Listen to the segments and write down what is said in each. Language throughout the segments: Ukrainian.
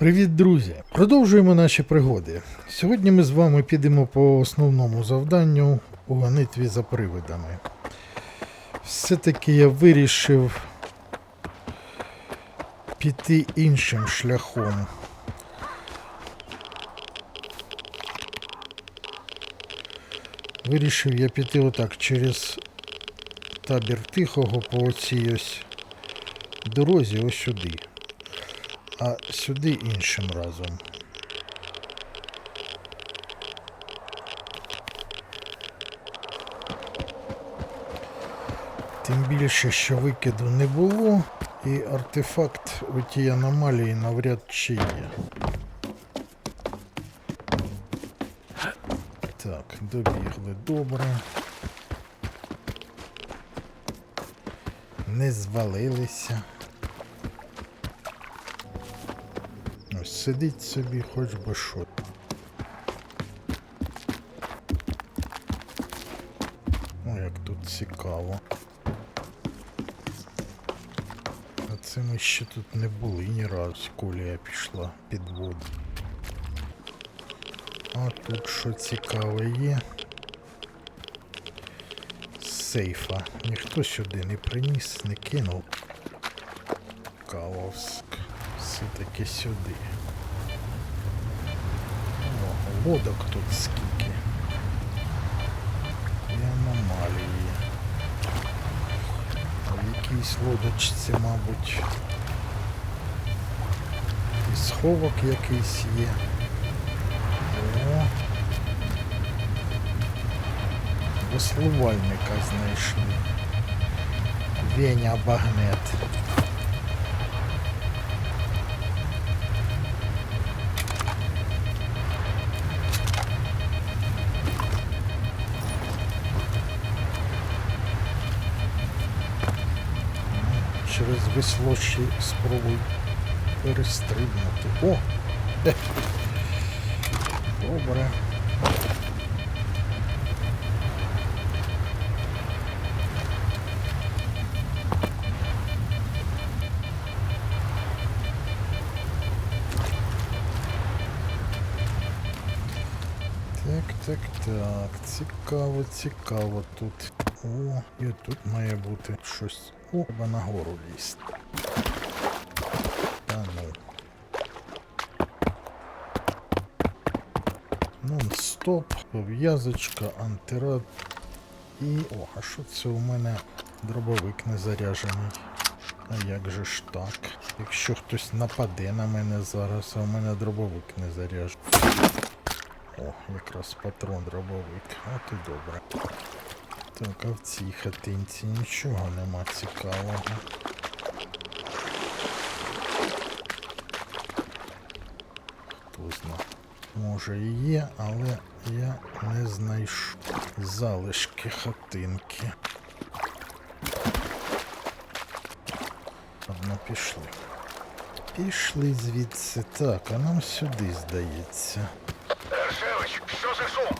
Привіт, друзі! Продовжуємо наші пригоди. Сьогодні ми з вами підемо по основному завданню у гонитві за привидами. Все-таки я вирішив піти іншим шляхом. Вирішив я піти отак через табір тихого по оцій ось дорозі, ось сюди а сюди іншим разом. Тим більше, що викиду не було, і артефакт у тій аномалії навряд чи є. Так, добігли добре. Не звалилися. Сидить собі, хоч би що. О, як тут цікаво. А це ми ще тут не були ні разу, колія пішла під воду. А тут що цікаве є. Сейфа. Ніхто сюди не приніс, не кинув. Каловськ. Все-таки сюди. О, лодок тут скільки. І аномалії. В якійсь лодочці, мабуть. І сховок якийсь є. О. Знайшли. Веня багнет. Через спробуй перестрибнути. О! Добре. Так, так, так. Цікаво, цікаво тут. О, і тут має бути щось. О, треба нагору лізти. Та ну. Нон-стоп, пов'язочка, антирад. І... О, а що це у мене дробовик не заряджений? А як же ж так? Якщо хтось нападе на мене зараз, а у мене дробовик не заряджений. О, якраз патрон дробовик. От і добре. Так, а в цій хатинці нічого нема цікавого. Хто зна. Може і є, але я не знайшов залишки хатинки. Ладно, пішли. Пішли звідси. Так, а нам сюди здається. Аршевич, що за шум?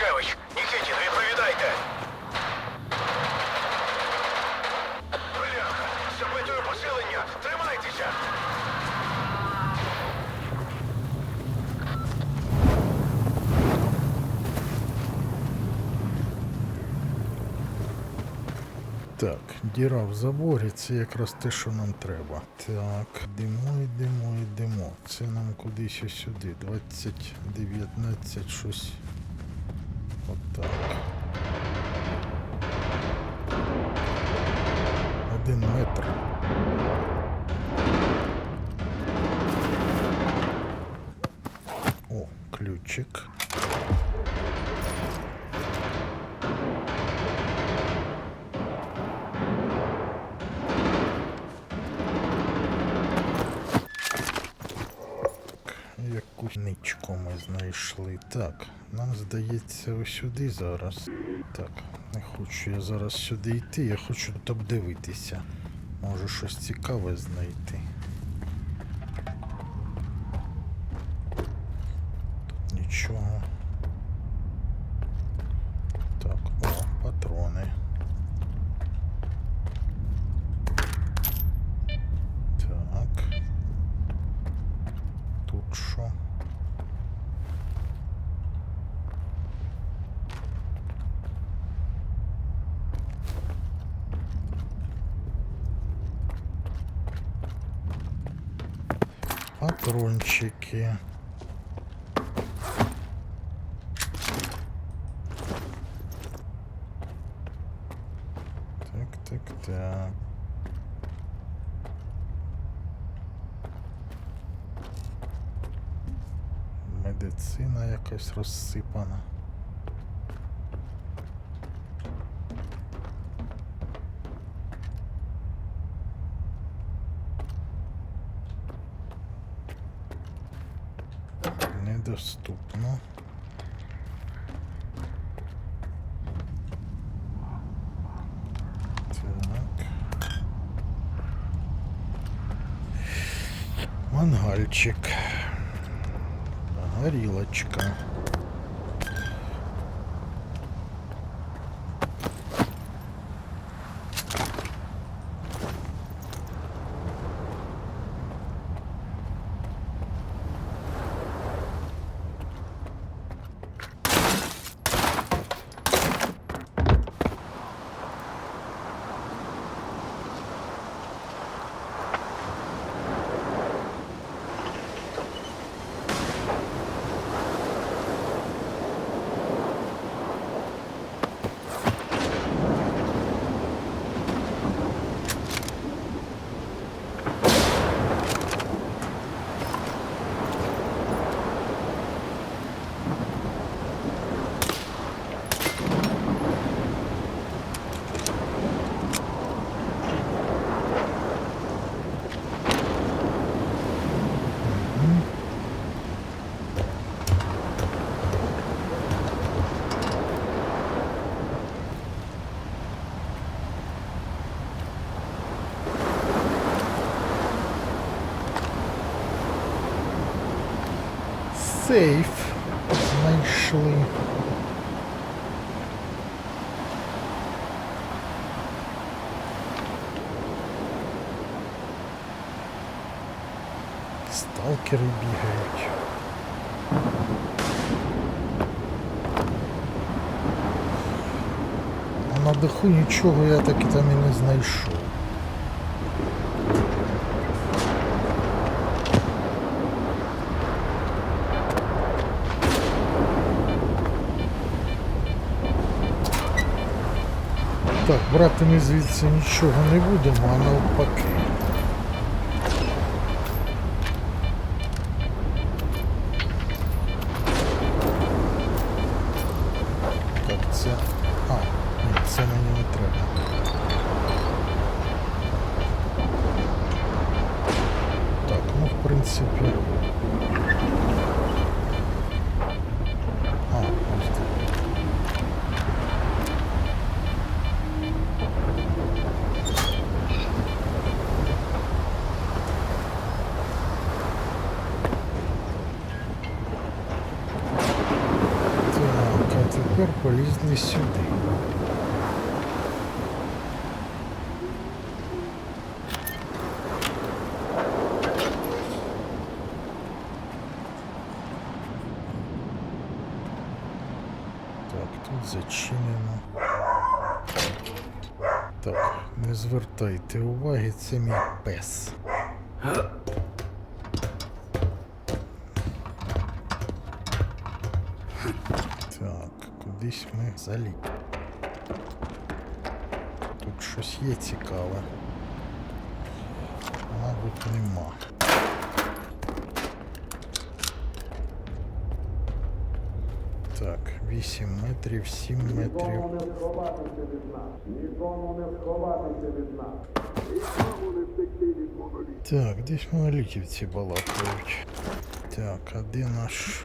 Гершевич, Нікітін, відповідайте. Бляха, запитую посилення. Тримайтеся. Так, діра в заборі, це якраз те, що нам треба. Так, йдемо, йдемо, йдемо. Це нам кудись сюди. 20, 19, щось. Отак. Один метр. О, ключик. Якусь ничку ми знайшли. Так, нам здається ось сюди зараз. Так, не хочу я зараз сюди йти, я хочу тут обдивитися. Може щось цікаве знайти. Тут нічого. Так, о, патрони. Патрончики. Так, так, так. Медицина якась розсипана. Недоступно. Так. Мангальчик. Горілочка. Сейф знайшли. Сталкери бігають. А на даху нічого я таки там і не знайшов. Так, брати ми звідси нічого не будемо, а навпаки. Тепер полізли сюди. Так, тут зачинено. Так, не звертайте уваги, це мій пес. Так, кудись ми заліп. Тут щось є цікаве. Мабуть, нема. Так, 8 метрів, 7 метрів. Так, десь монолітівці балакають. Так, а де наш.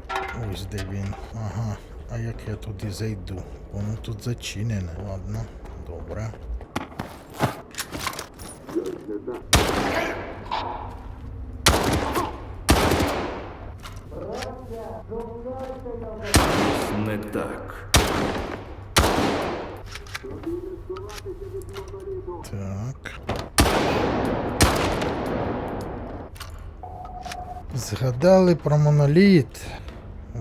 Ось де він. Ага. А як я туди зайду? Воно тут зачинене. Ладно, добре. Не так. Так. Згадали про моноліт.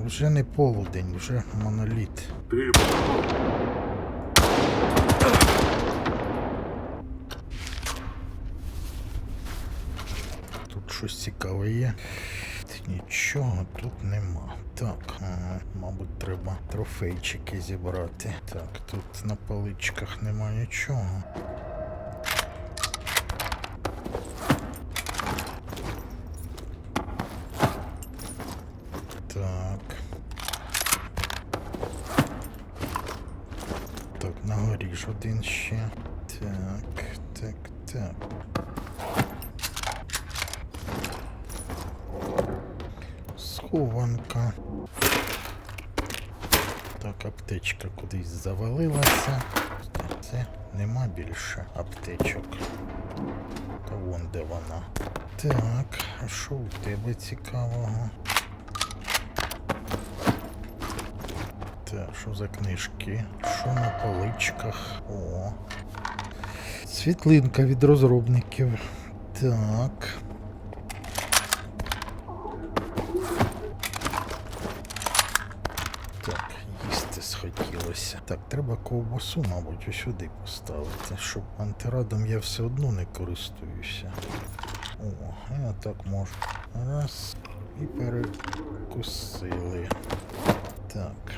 Вже не полудень, вже моноліт. Тут щось цікаве є. Нічого тут нема. Так, мабуть, треба трофейчики зібрати. Так, тут на поличках нема нічого. Так. Так, на горі ж один ще. Так, так, так. Схованка. Так, аптечка кудись завалилася. Це нема більше аптечок. Та вон де вона. Так, а що у тебе цікавого? Так, що за книжки? Що на поличках? О. Світлинка від розробників. Так. Так, їсти схотілося. Так, треба ковбасу, мабуть, ось сюди поставити, щоб антирадом я все одно не користуюся. О, я так можу. Раз. І перекусили. Так.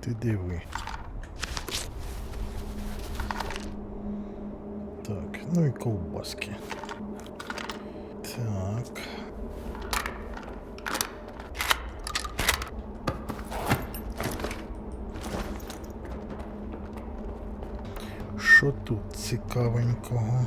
Ти диви. Так, ну і ковбаски. Так. Що тут цікавенького?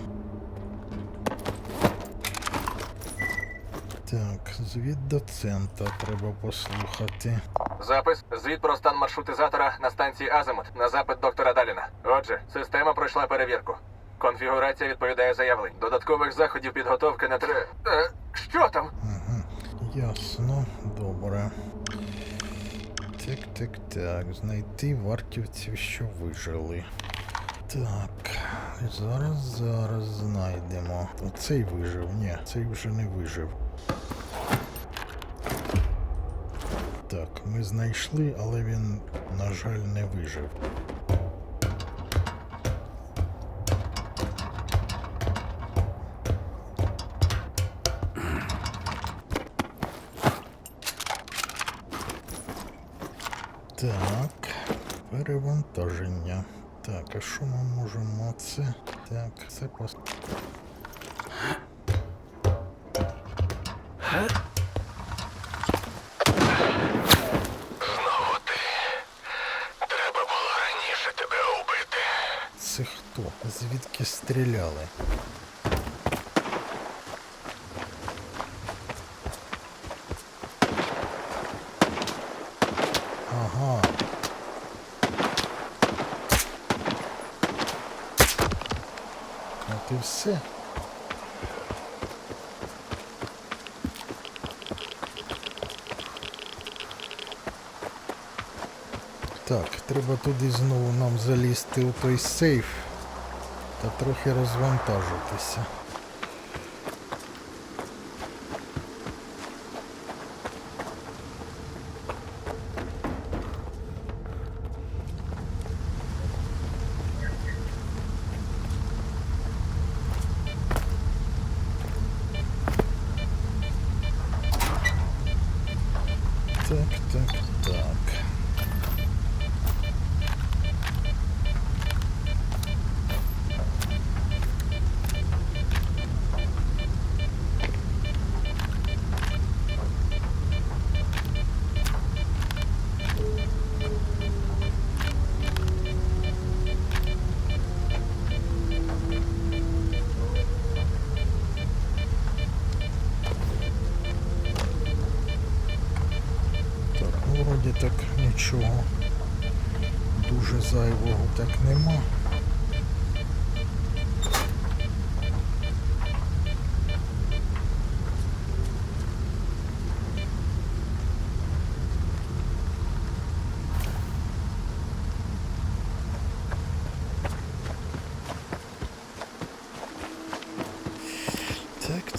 Так, звіт доцента треба послухати. Запис звіт про стан маршрутизатора на станції Азимут на запит доктора Даліна. Отже, система пройшла перевірку. Конфігурація відповідає заявлень. Додаткових заходів підготовки не треба. Е, що там? Ага, ясно, добре. Так, так, так. Знайти вартівців, що вижили. Так, зараз, зараз знайдемо. Оцей вижив, ні, цей вже не вижив. Так, ми знайшли, але він, на жаль, не вижив. Так, перевантаження. Так, а що ми можемо це? Так, це просто. Хто? Звідки стріляли? Ага. От все. Так, треба туди знову нам залізти у той сейф та трохи розвантажитися.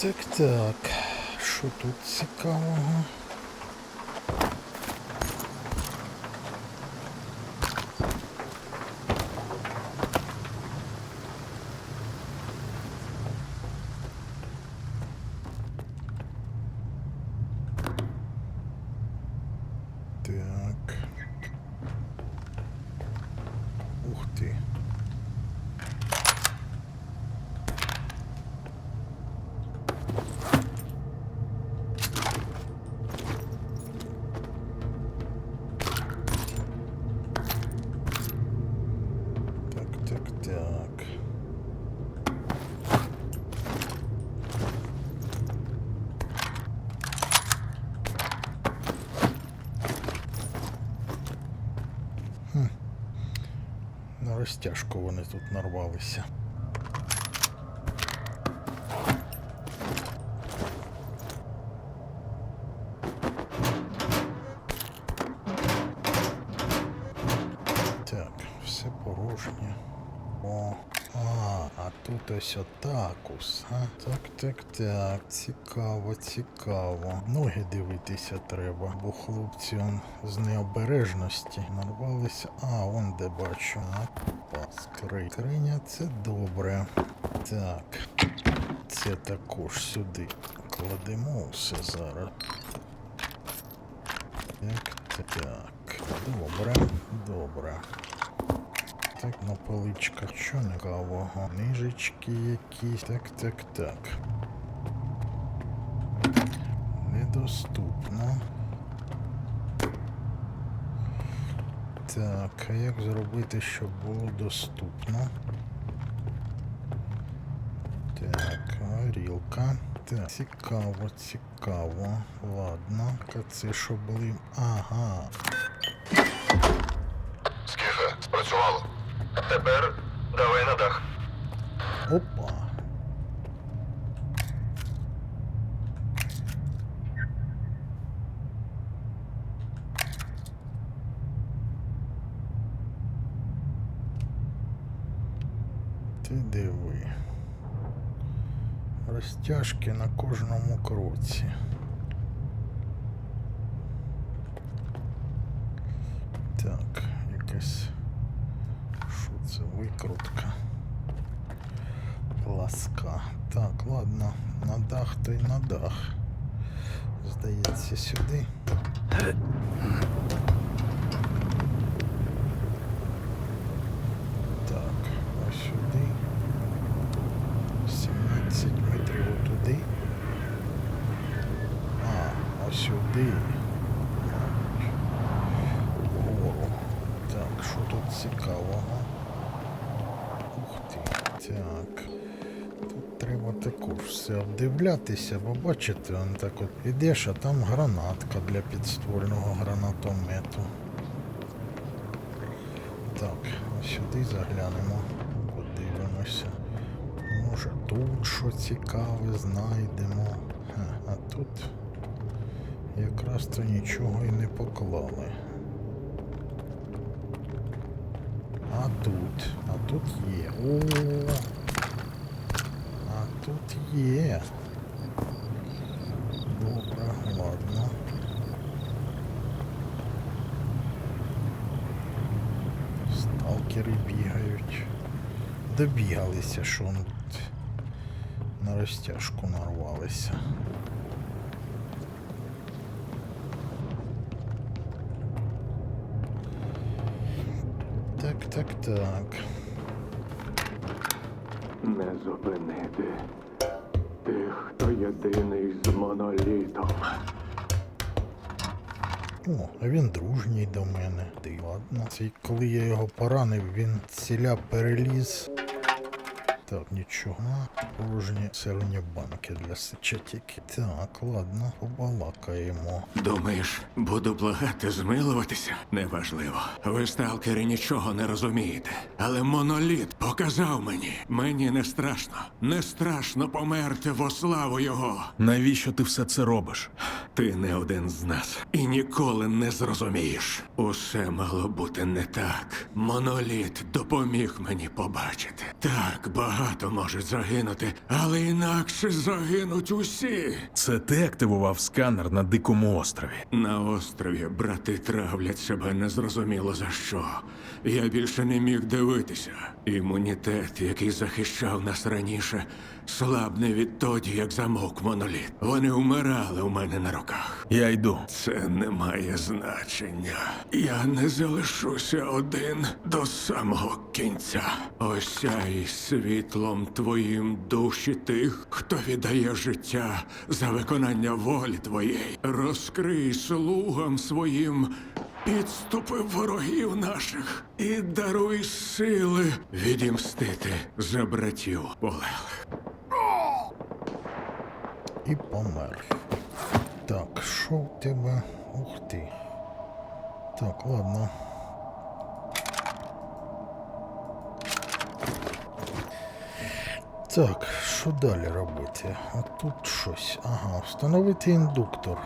Так, так. Що тут цікавого? Ух ти. Так, так, так. На розтяжку вони тут нарвалися. Так, все порожнє. О, а, а тут ось отакус, а? Так, так, так. Цікаво, цікаво. Ноги дивитися треба, бо хлопці он з необережності нарвалися. А, он де бачу. Опа, скри. Скриня це добре. Так. Це також сюди. Кладемо все зараз. Так, так, так. Добре, добре. Так, на поличках що цікавого? Книжечки якісь. Так, так, так. Недоступно. Так, а як зробити, щоб було доступно? Так, горілка. Так, цікаво, цікаво. Ладно. А це що були? Ага. Скіфе, спрацювало. Тепер давай на дах. Опа. Ти диви. Розтяжки на кожному кроці. Так, якась. Що це? Викрутка. Ласка. Так, ладно, на дах то й на дах. Здається, сюди. Так, ось сюди. 17 метрів отуди. А, ось сюди. Мабуть. Вгору. Так, що тут цікавого? Ух ти. Так. Тут треба також все обдивлятися, бо бачите, он так от ідеш, а там гранатка для підствольного гранатомету. Так, сюди заглянемо, подивимося. Може тут що цікаве знайдемо. А тут якраз то нічого і не поклали. А тут, а тут є. О, а тут є. Ладно. Сталкери бігають. Добігалися, що он тут на розтяжку нарвалися. Так, так, так. Не зупинити О, а він дружній до мене. Ти ладно. Цей, коли я його поранив, він ціля переліз. Так, нічого. Порожні сирені банки для сичатіки. Так, ладно, побалакаємо. Думаєш, буду благати змилуватися? Неважливо. Ви, сталкери, нічого не розумієте. Але моноліт показав мені. Мені не страшно. Не страшно померти во славу його. Навіщо ти все це робиш? Ти не один з нас і ніколи не зрозумієш. Усе мало бути не так. Моноліт допоміг мені побачити. Так, багато можуть загинути, але інакше загинуть усі. Це ти активував сканер на дикому острові. На острові брати травлять себе незрозуміло за що. Я більше не міг дивитися. Імунітет, який захищав нас раніше, слабне відтоді, як замовк моноліт. Вони вмирали у мене на руках. Я йду. Це не має значення. Я не залишуся один до самого кінця. Осяй світлом твоїм душі тих, хто віддає життя за виконання волі твоєї. Розкрий слугам своїм підступи ворогів наших і даруй сили відімстити за братів полеглих. І помер. Так, що в тебе? Ух ти. Так, ладно. Так, що далі робити? А тут щось. Ага, встановити індуктор.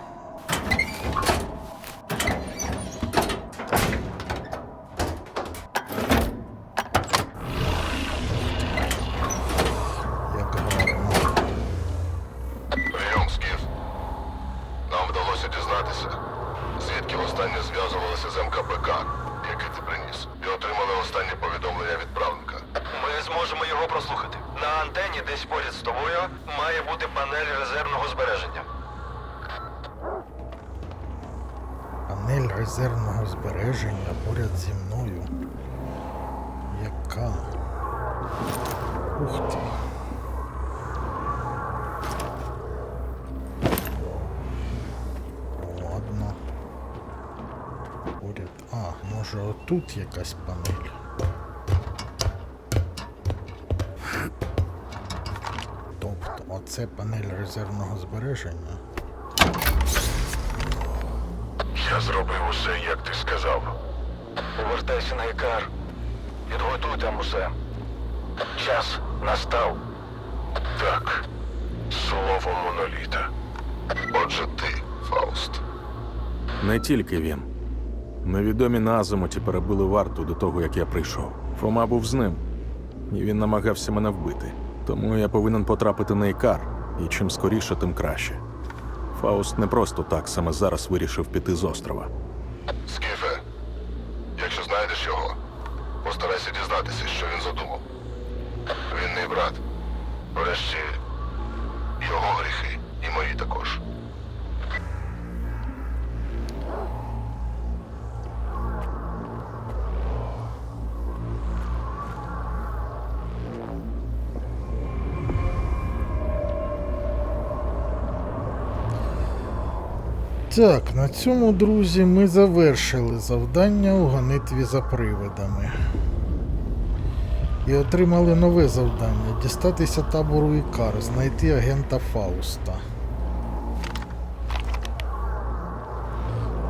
Як гарно. Прийом, Скіф. Нам вдалося дізнатися, звідки востаннє зв'язувалися з МКПК, який ти приніс, і отримали останнє повідомлення відправника. Ми зможемо його прослухати. На антені десь поряд з тобою має бути панель резервного збереження. Панель резервного збереження поряд зі мною. Яка? Ух ти. Ладно. Поряд. А, може отут якась панель. Тобто, оце панель резервного збереження. Я зробив усе, як ти сказав. Повертайся на ікар. Підготуй там усе. Час настав. Так. Слово моноліта. Отже, ти, Фауст. Не тільки він. Невідомі на Азимуті перебили варту до того, як я прийшов. Фома був з ним, і він намагався мене вбити. Тому я повинен потрапити на Ікар, і чим скоріше, тим краще. Фауст не просто так саме зараз вирішив піти з острова. Так, на цьому, друзі, ми завершили завдання у гонитві за привидами. І отримали нове завдання дістатися табору Ікар, знайти агента Фауста.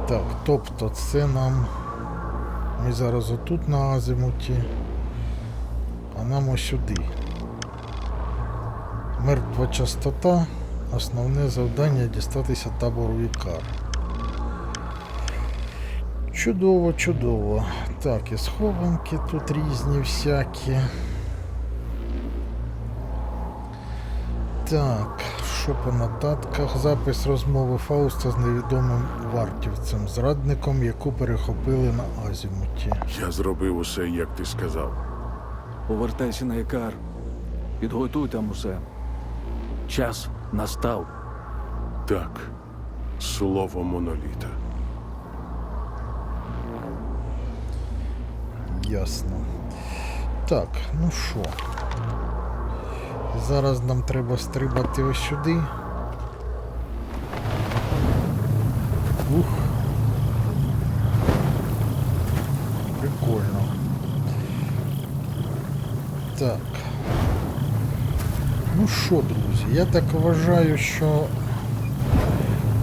Так, тобто це нам. Ми зараз отут на Азимуті, а нам ось сюди. Мертва частота. Основне завдання дістатися табору Ікар. Чудово, чудово. Так, і схованки тут різні всякі. Так, що по нотатках? Запис розмови Фауста з невідомим вартівцем, зрадником, яку перехопили на Азімуті. Я зробив усе, як ти сказав. Повертайся на ікар. Підготуй там усе. Час настав. Так, слово моноліта. Ясно. Так, ну що. Зараз нам треба стрибати ось сюди. Ух. Прикольно. Так. Ну що, друзі, я так вважаю, що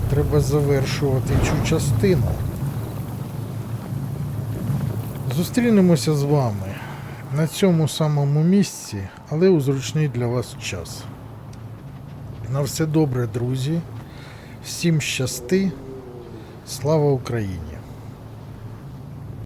треба завершувати цю частину. Зустрінемося з вами на цьому самому місці, але у зручний для вас час. На все добре, друзі. Всім щасти. Слава Україні!